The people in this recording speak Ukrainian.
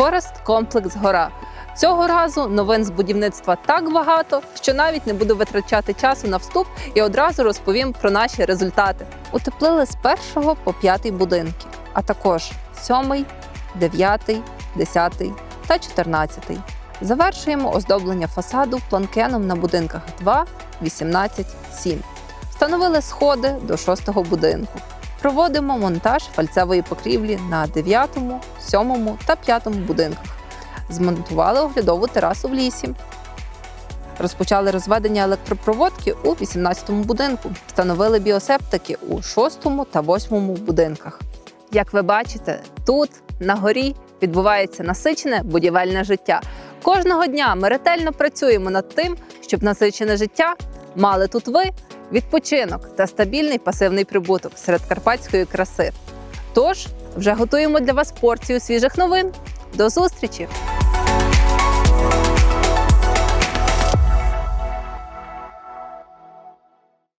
Форест Комплекс Гора. Цього разу новин з будівництва так багато, що навіть не буду витрачати часу на вступ і одразу розповім про наші результати. Утеплили з першого по п'ятий будинки, а також сьомий, дев'ятий, десятий та чотирнадцятий. Завершуємо оздоблення фасаду планкеном на будинках 2, 18, 7. Встановили сходи до шостого будинку. Проводимо монтаж фальцевої покрівлі на 9, 7 та 5 будинках. Змонтували оглядову терасу в лісі. Розпочали розведення електропроводки у 18-му будинку. Встановили біосептики у 6 та 8 будинках. Як ви бачите, тут на горі відбувається насичене будівельне життя. Кожного дня ми ретельно працюємо над тим, щоб насичене життя мали тут ви відпочинок та стабільний пасивний прибуток серед карпатської краси. Тож вже готуємо для вас порцію свіжих новин. До зустрічі!